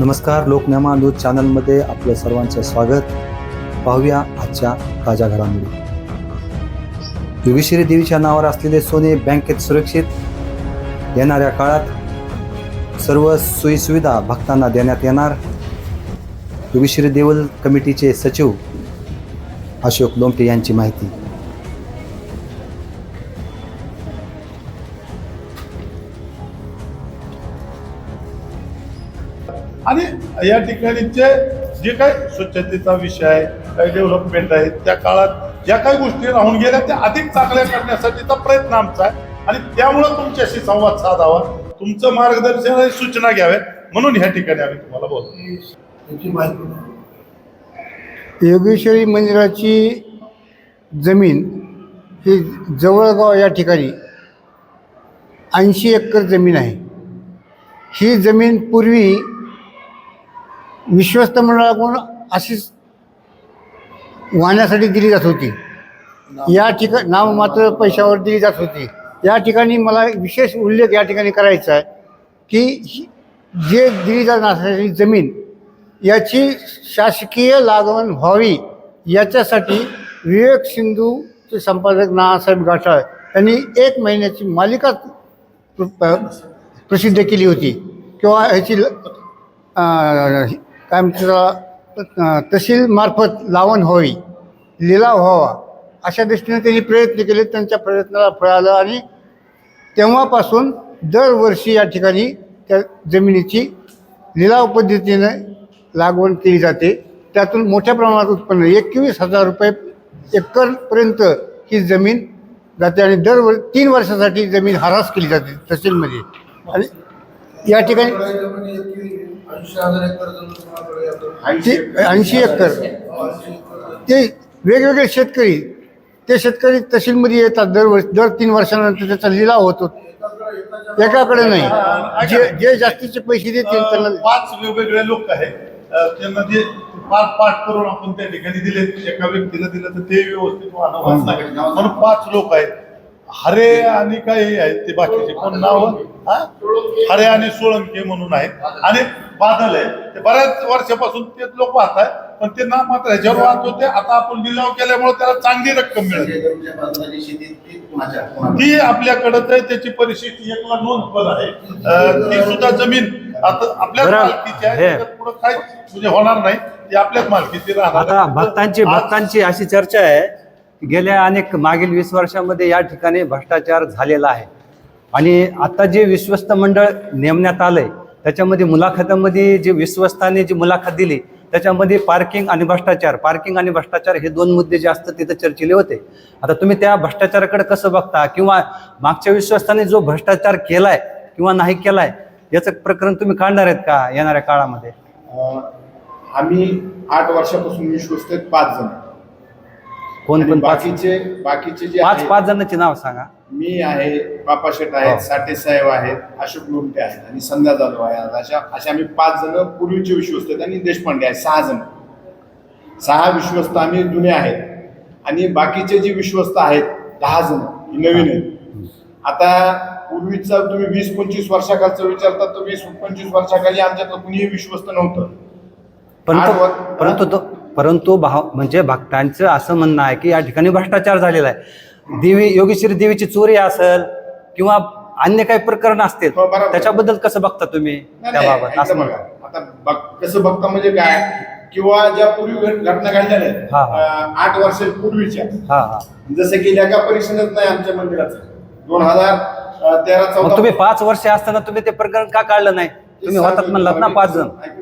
नमस्कार लोकनेमा न्यूज चॅनलमध्ये आपलं सर्वांचं स्वागत. पाहूया आजच्या ताज्या घडामोडी. युगेश्वरी देवीच्या नावावर असलेले सोने बँकेत सुरक्षित. येणाऱ्या काळात सर्व सोयीसुविधा भक्तांना देण्यात येणार. युगेश्वरी देवल कमिटीचे सचिव अशोक लोमटे यांची माहिती. या ठिकाणीचे जे काही स्वच्छतेचा विषय आहे काही डेव्हलपमेंट आहे त्या काळात ज्या काही गोष्टी राहून गेल्या त्या अधिक चांगल्या करण्यासाठीचा प्रयत्न आमचा आहे. आणि त्यामुळं तुमच्याशी संवाद साधावा. तुमचं मार्गदर्शन आणि सूचना घ्याव्यात. म्हणून ह्या ठिकाणी आम्ही तुम्हाला बोलतो. योगेश्वरी मंदिराची जमीन ही जवळगाव या ठिकाणी ऐंशी एकर जमीन आहे. ही जमीन पूर्वी विश्वस्त मंडळाकडून अशीच वाहण्यासाठी दिली जात होती. या ठिका नाव मात्र पैशावर दिली जात होती. या ठिकाणी मला विशेष उल्लेख या ठिकाणी करायचा आहे की जे दिली जाणारी जमीन याची शासकीय लागवण व्हावी याच्यासाठी विवेक सिंधूचे संपादक नानासाहेब गाठाळ यांनी एक महिन्याची मालिका प्र- प्रसिद्ध केली होती. किंवा ह्याची ल- काय म्हणतात तहसीलमार्फत लावण व्हावी लिलाव व्हावा अशा दृष्टीने त्यांनी प्रयत्न केले त्यांच्या प्रयत्नाला फळ आलं आणि तेव्हापासून दरवर्षी या ठिकाणी त्या जमिनीची लिलाव पद्धतीनं लागवड केली जाते. त्यातून मोठ्या प्रमाणात उत्पन्न एकवीस हजार रुपये एकरपर्यंत ही जमीन जाते आणि दर वर तीन वर्षासाठी जमीन हरास केली जाते तहसीलमध्ये. आणि या ठिकाणी ते ऐंशी एकर. ते वेगवेगळे शेतकरी ते शेतकरी तहसीलमध्ये येतात दर वर्ष दर तीन वर्षानंतर त्याचा लिलाव होतो. एकाकडे नाही. जे जे जास्तीचे पैसे देतील त्यांना पाच वेगवेगळे लोक आहेत. त्यांना जे पाच पाठ करून आपण त्या ठिकाणी दिले एका व्यक्तीला दिलं तर ते व्यवस्थित नाही म्हणून पाच लोक आहेत. हरे आणि काही आहेत ते बाकीचे. कोण नाव? हा? हरे आणि सोळंके म्हणून आहेत. आणि बादल आहे ते बऱ्याच वर्षापासून तेच लोक वाहत आहेत पण ते ना मात्र ह्याच्यावर वाहत होते. आता आपण लिलाव केल्यामुळे त्याला चांगली रक्कम मिळते ती आपल्याकडं आहे. त्याची परिस्थिती एकला नोंद पण आहे. ती सुद्धा जमीन आता आपल्याच बरं, मालकीची आहे. हे. पुढं काहीच म्हणजे होणार नाही. ती आपल्याच मालकीची राहणार. भक्तांची भक्तांची अशी चर्चा आहे गेल्या अनेक मागील वीस वर्षामध्ये या ठिकाणी भ्रष्टाचार झालेला आहे. आणि आता जे विश्वस्त मंडळ नेमण्यात आलंय त्याच्यामध्ये मुलाखतामध्ये जे विश्वस्ताने जी मुलाखत दिली त्याच्यामध्ये पार्किंग आणि भ्रष्टाचार पार्किंग आणि भ्रष्टाचार हे दोन मुद्दे जे असतात तिथं चर्चिले होते. आता तुम्ही त्या भ्रष्टाचाराकडे कसं बघता? किंवा मागच्या विश्वस्ताने जो भ्रष्टाचार केलाय किंवा नाही केलाय याचं प्रकरण तुम्ही काढणार आहेत का येणाऱ्या काळामध्ये? आम्ही आठ वर्षापासून विश्वस्त पाच जण. कोण कोण पाच बाकीचे बाकीचे जे पाच पाच जणांची नाव सांगा. मी आहे बापा शेट हो. आहेत साठे साहेब आहेत अशोक लोमटे आहेत आणि संध्या जाधव आहे अशा अशा आम्ही पाच जण पूर्वीचे विश्वस्त आहेत आणि देशपांडे आहेत सहा जण. सहा विश्वस्त आम्ही जुने आहेत. आणि बाकीचे जे विश्वस्त आहेत दहा जण हे नवीन आहेत. आता पूर्वीचा तुम्ही वीस पंचवीस वर्षाखालचं विचारता तर वीस पंचवीस वर्षाखाली आमच्यात कुणीही विश्वस्त नव्हतं. परंतु परंतु भाव म्हणजे भक्तांचं असं म्हणणं आहे की या ठिकाणी भ्रष्टाचार झालेला आहे. देवी योगेश्वरी देवीची चोरी असेल किंवा अन्य काही प्रकरण असतील हो, बरोबर. त्याच्याबद्दल कसं बघता तुम्ही त्याबाबत? असं म्हणता. आता बघ- कसं बघता म्हणजे काय? किंवा ज्या पूर्वी घट- घटना घडलेल्या आहेत हा, हा. अं, आठ वर्षापूर्वीच्या हा हा. जसं की लेखा परीक्षणच नाही आमच्या मंदिराचं. दोन हजार तेरा मग चौदा तुम्ही पाच वर्ष असताना तुम्ही ते प्रकरण का काढलं नाही? तुम्ही होतात म्हणलात ना पाच जण. ऐकून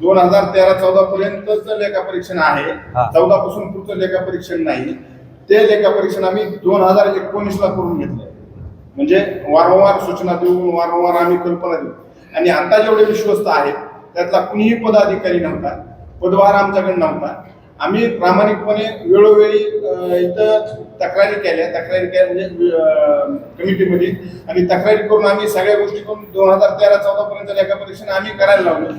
दोन हजार तेरा चौदा पर्यंतच लेखा परीक्षण आहे. चौदा पासून पुढचं लेखा परीक्षण नाही. ते लेखा परीक्षण आम्ही दोन हजार एकोणीस ला करून घेतलंय म्हणजे वारंवार सूचना देऊन वारंवार आम्ही कल्पना देऊ आणि आता जेवढे विश्वस्त आहेत त्यातला कुणीही पदाधिकारी नव्हता. पदभार आमच्याकडे नव्हता. आम्ही प्रामाणिकपणे वेळोवेळी इथं तक्रारी केल्या. तक्रारी केल्या म्हणजे कमिटीमध्ये. आणि तक्रारी करून आम्ही सगळ्या गोष्टी करून दोन हजार तेरा चौदा पर्यंत लेखा परीक्षण आम्ही करायला लावलं.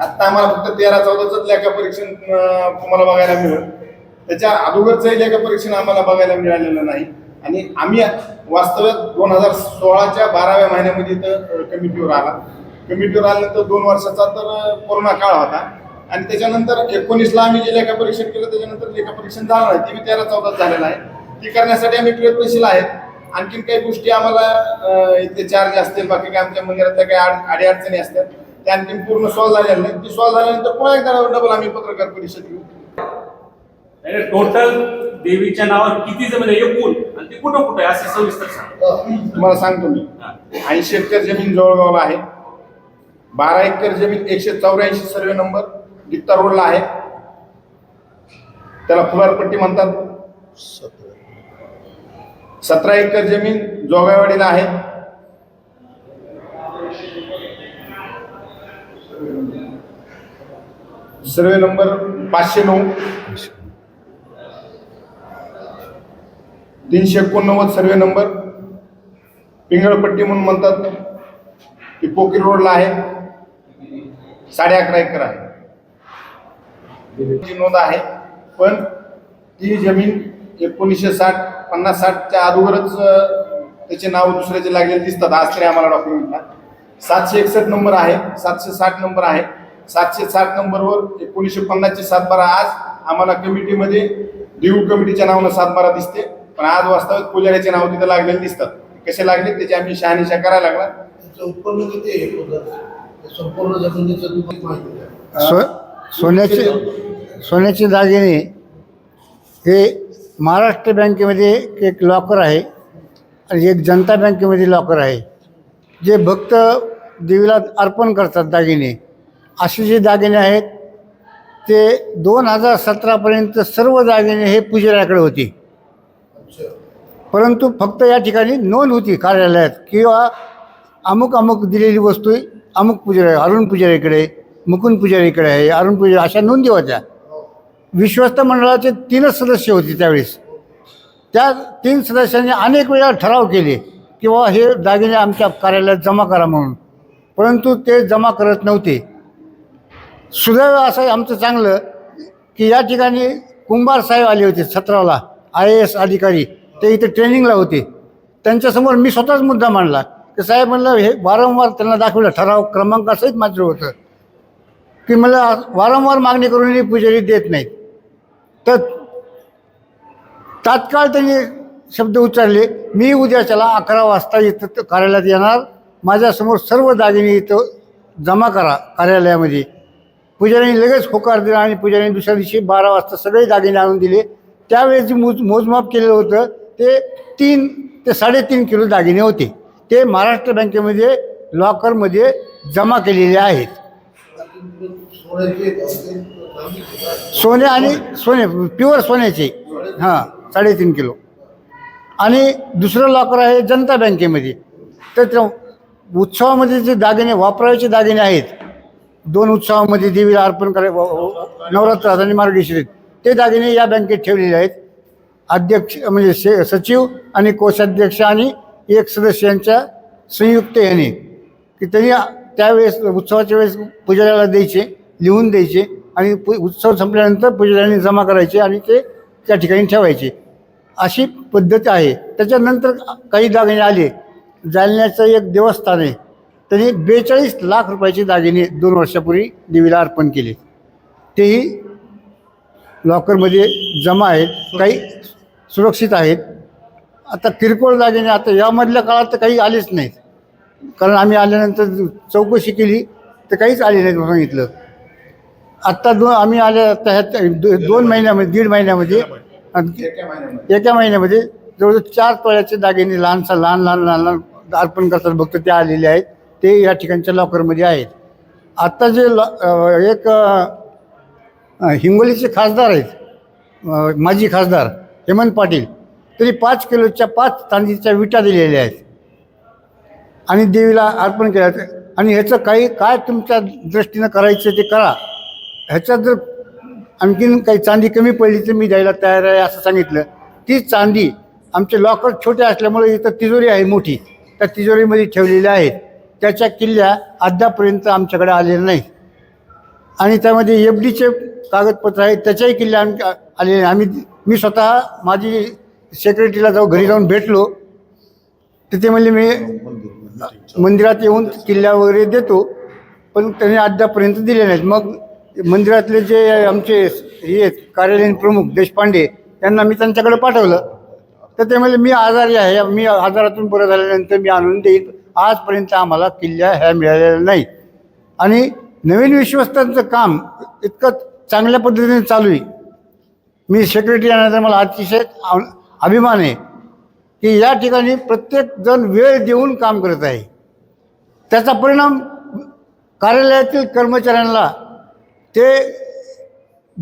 आता आम्हाला फक्त तेरा चौदाच लेखा परीक्षण तुम्हाला बघायला मिळेल. त्याच्या अगोदरचंही लेखा परीक्षण आम्हाला बघायला मिळालेलं नाही. आणि आम्ही वास्तव्यात दोन हजार सोळाच्या बाराव्या महिन्यामध्ये इथं कमिटीवर आला. कमिटीवर आल्यानंतर दोन वर्षाचा तर कोरोना काळ होता. आणि त्याच्यानंतर एकोणीसला आम्ही जे लेखा परीक्षण केलं त्याच्यानंतर लेखा परीक्षण झालं नाही. ते मी तेरा चौदाच झालेलं आहे. ती करण्यासाठी आम्ही प्रयत्नशील आहेत. आणखीन काही गोष्टी आम्हाला इथे चार्ज असतील बाकी काय आमच्या मंदिरातल्या काही आड अडीअडचणी असतात त्या आणखीन पूर्ण सॉल्व्ह झालेल्या नाही. ती सॉल्व्ह झाल्यानंतर पुन्हा एकदा डबल आम्ही पत्रकार परिषद घेऊ. टोटल देवीच्या नावावर किती जमीन आहे? एकूण. आणि ते कुठं कुठं आहे? असे सविस्तर सांग. तुम्हाला सांगतो मी. ऐंशी एकर जमीन जवळगावला आहे. बारा एकर जमीन एकशे चौऱ्याऐंशी सर्वे नंबर गित्ता रोडला आहे. त्याला फुलारपट्टी म्हणतात. सतरा. एकर जमीन जोगावाडीला आहे. सर्वे नंबर पाचशे नऊ. तीनशे एकोणनव्वद सर्वे नंबर. पिंगळपट्टी म्हणून म्हणतात ती पोकीर रोडला आहे. साडे अकरा एकर आहे. नोंद आहे. पण ती जमीन एकोणीसशे साठ पन्नास साठच्या अगोदरच त्याचे नाव दुसऱ्याचे लागलेले दिसतात. आज तरी आम्हाला डॉक्युमेंटला सातशे एकसष्ट नंबर आहे. सातशे साठ नंबर आहे. सातशे साठ नंबरवर एकोणीसशे पन्नासचे सातबारा आज आम्हाला कमिटीमध्ये देऊ कमिटीच्या नावानं सातबारा दिसते. पण आज वास्तविक पुजाऱ्याचे नाव तिथे लागलेले दिसतात कसे लागले त्याची आम्ही शहानिशा करायला लागला उत्पन्न किती आहे संपूर्ण जमिनीचं सो सोन्याचे सोन्याचे दागिने हे महाराष्ट्र बँकेमध्ये एक लॉकर आहे आणि एक जनता बँकेमध्ये लॉकर आहे. जे भक्त देवीला अर्पण करतात दागिने असे जे दागिने आहेत. ते दोन हजार सतरापर्यंत सर्व दागिने हे पुजाऱ्याकडे होते. परंतु फक्त या ठिकाणी नोंद होती कार्यालयात किंवा अमुक अमुक दिलेली वस्तू अमुक पुजारी अरुण पुजारीकडे मुकुंद पुजारीकडे आहे अरुण पुजारी अशा नोंदी होत्या. विश्वस्त मंडळाचे तीनच सदस्य होते त्यावेळेस. त्या तीन सदस्यांनी अनेक वेळा ठराव केले की बाबा हे दागिने आमच्या कार्यालयात जमा करा म्हणून. परंतु ते जमा करत नव्हते. सुदैव असं आमचं चांगलं की या ठिकाणी कुंभार साहेब आले होते सतराला आय ए एस अधिकारी ते इथे ट्रेनिंगला होते. त्यांच्यासमोर मी स्वतःच मुद्दा मांडला की साहेब म्हणलं हे वारंवार त्यांना दाखवलं ठराव क्रमांकासहित मात्र होतं. की मला वारंवार मागणी करूनही पुजारी देत नाहीत. तर तात्काळ त्यांनी शब्द उच्चारले मी उद्या चला अकरा वाजता इथं कार्यालयात येणार माझ्यासमोर सर्व दागिने इथं जमा करा कार्यालयामध्ये. पुजाऱ्यांनी लगेच होकार दिला आणि पुजाऱ्यांनी दुसऱ्या दिवशी बारा वाजता सगळे दागिने आणून दिले. त्यावेळेस जे मोज मोजमाप केलेलं होतं ते तीन ते साडेतीन किलो दागिने होते. ते महाराष्ट्र बँकेमध्ये लॉकरमध्ये जमा केलेले आहेत. सोने आणि सोने प्युअर सोन्याचे. हां साडेतीन किलो. आणि दुसरं लॉकर आहे जनता बँकेमध्ये. तर त्या उत्सवामध्ये जे दागिने वापरायचे दागिने आहेत दोन उत्सवामध्ये देवीला अर्पण कराय नवरात्रात आणि मार्गशीरीत ते दागिने या बँकेत ठेवलेले आहेत. अध्यक्ष म्हणजे से सचिव आणि कोषाध्यक्ष आणि एक सदस्यांच्या संयुक्त याने. की त्यांनी त्यावेळेस उत्सवाच्या वेळेस पुजाऱ्याला द्यायचे लिहून द्यायचे आणि पु उत्सव संपल्यानंतर पुजाऱ्यांनी जमा करायचे आणि ते त्या ठिकाणी ठेवायचे. अशी पद्धत आहे. त्याच्यानंतर काही दागिने आले. जालन्याचं एक देवस्थान आहे. त्यांनी बेचाळीस लाख रुपयाचे दागिने दोन वर्षापूर्वी देवीला अर्पण केले. तेही लॉकरमध्ये जमा आहेत काही सुरक्षित आहेत. आता किरकोळ दागिने आता यामधल्या काळात तर काही आलेच नाहीत. कारण आम्ही आल्यानंतर चौकशी केली तर काहीच आले नाहीत सांगितलं. आत्ता दोन आम्ही आले आता ह्या दोन महिन्यामध्ये दीड महिन्यामध्ये एका महिन्यामध्ये जवळजवळ चार तोळ्याचे दागिने लहानसा लहान लहान लहान लहान अर्पण करतात भक्त ते आलेले आहेत. ते या ठिकाणच्या लॉकरमध्ये आहेत. आत्ता जे लॉ एक हिंगोलीचे खासदार आहेत माजी खासदार हेमंत पाटील तरी पाच किलोच्या पाच चांदीच्या विटा दिलेल्या आहेत. आणि देवीला अर्पण केलं आणि ह्याचं काही काय तुमच्या दृष्टीनं करायचं ते करा. ह्याच्यात जर आणखीन काही चांदी कमी पडली तर मी द्यायला तयार आहे असं सांगितलं. ती चांदी आमचे लॉकर छोटे असल्यामुळे इथं तिजोरी आहे मोठी. त्या तिजोरीमध्ये ठेवलेल्या आहेत. त्याच्या किल्ल्या अद्यापर्यंत आमच्याकडे आलेल्या नाही आणि त्यामध्ये एफ डीचे कागदपत्र आहेत त्याच्याही किल्ल्या आम आलेले नाही. आम्ही मी स्वतः माझी सेक्रेटरीला जाऊ घरी जाऊन भेटलो. तिथे म्हणजे मी मंदिरात येऊन किल्ल्या वगैरे देतो पण त्यांनी अद्यापर्यंत दिले नाहीत. मग मंदिरातले जे आमचे हे आहेत, कार्यालयीन प्रमुख देशपांडे त्यांना मी त्यांच्याकडे पाठवलं. तर ते म्हणजे मी आजारी आहे मी आजारातून बरं झाल्यानंतर मी आणून देईन. आजपर्यंत आम्हाला किल्ल्या ह्या मिळालेल्या नाही. आणि नवीन विश्वस्तांचं काम इतकं चांगल्या पद्धतीने चालू आहे. मी सेक्रेटरी आल्यानंतर मला अतिशय आ- अभिमान आहे की या ठिकाणी प्रत्येकजण वेळ देऊन काम करत आहे. त्याचा परिणाम कार्यालयातील कर्मचाऱ्यांना ते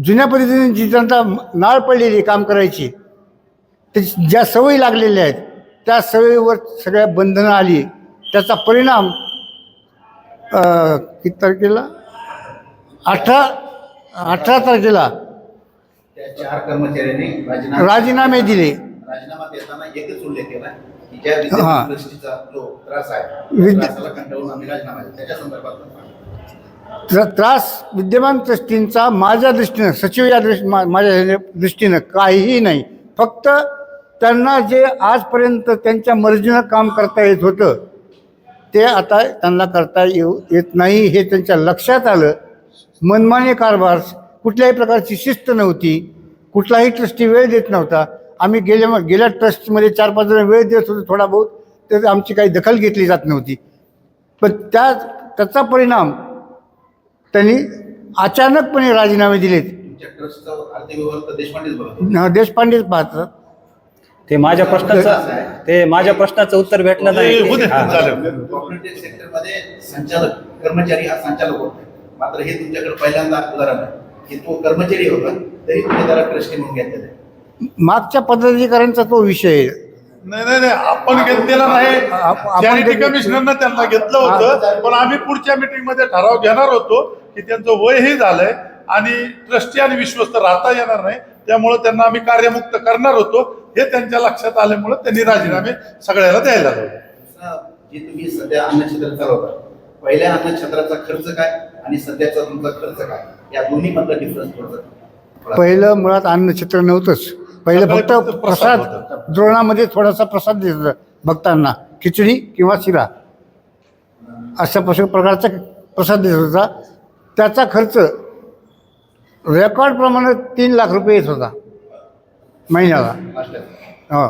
जुन्या पद्धतीने जी त्यांना नाळ पडलेली काम करायची ते ज्या सवयी लागलेल्या आहेत त्या सवयीवर सगळ्या बंधनं आली. त्याचा परिणाम किती तारखेला? अठरा अठरा तारखेला. त्या चार कर्मचाऱ्यांनी राजीनामा दिले. राजीनामा देताना एकच उल्लेख केला हा. त्रास विद्यमान ट्रस्टींचा माझ्या दृष्टीनं सचिव या दृष्टी माझ्या दृष्टीनं काहीही नाही. फक्त त्यांना जे आजपर्यंत त्यांच्या मर्जीनं काम करता येत होतं ते आता त्यांना करता येऊ येत नाही हे त्यांच्या लक्षात आलं. मनमानी कारभार कुठल्याही प्रकारची शिस्त नव्हती. कुठलाही ट्रस्टी वेळ देत नव्हता. आम्ही गेल्या गेल्या ट्रस्टमध्ये चार पाच जण वेळ देत होतो थोडा बहुत तर आमची काही दखल घेतली जात नव्हती. पण त्या त्याचा परिणाम त्यांनी अचानकपणे राजीनामे दिलेत. देशपांडेच पाहतात. ते माझ्या प्रश्नाचं ते माझ्या प्रश्नाचं उत्तर भेटलं ते होऊ दे, नाही हा. चालेल. कॉर्पोरेट सेक्टरमध्ये संचालक कर्मचारी हा संचालक होता. मात्र हे तुमच्याकडे पहिल्यांदा उदाहरण आहे. की तो कर्मचारी होता तरी तुम्ही त्याला ट्रस्टी म्हणून घेतलेला आहे. मागच्या पदाधिकाऱ्यांचा तो विषय आहे. नाही नाही नाही आपण घेतलेला नाही. आप- आपण चॅरिटी घेतलं- कमिशनरनं त्यांना घेतलं होतं पण आम्ही पुढच्या मीटिंगमध्ये ठराव घेणार होतो की त्यांचं वयही झालंय आणि ट्रस्टी आणि विश्वस्त राहता येणार नाही. त्यामुळे त्यांना आम्ही कार्यमुक्त करणार होतो. हे त्यांच्या लक्षात आल्यामुळे त्यांनी राजीनामे सगळ्याला द्यायला दुसरा, जे तुम्ही सध्या अन्नछत्र चालवता पहिल्या अन्नछत्राचा खर्च काय आणि सध्याचा तुमचा खर्च काय? या दोन्ही मधला डिफरन्स पहिलं मुळात अन्नक्षेत्र नव्हतंच. पहिलं फक्त प्रसाद द्रोणामध्ये थोडासा प्रसाद देत होता भक्तांना. खिचडी किंवा शिरा. अशा पश प्रकारचा प्रसाद देत होता. त्याचा खर्च रेकॉर्ड प्रमाणे तीन लाख रुपये येत होता. महिन्याला मास्टर हो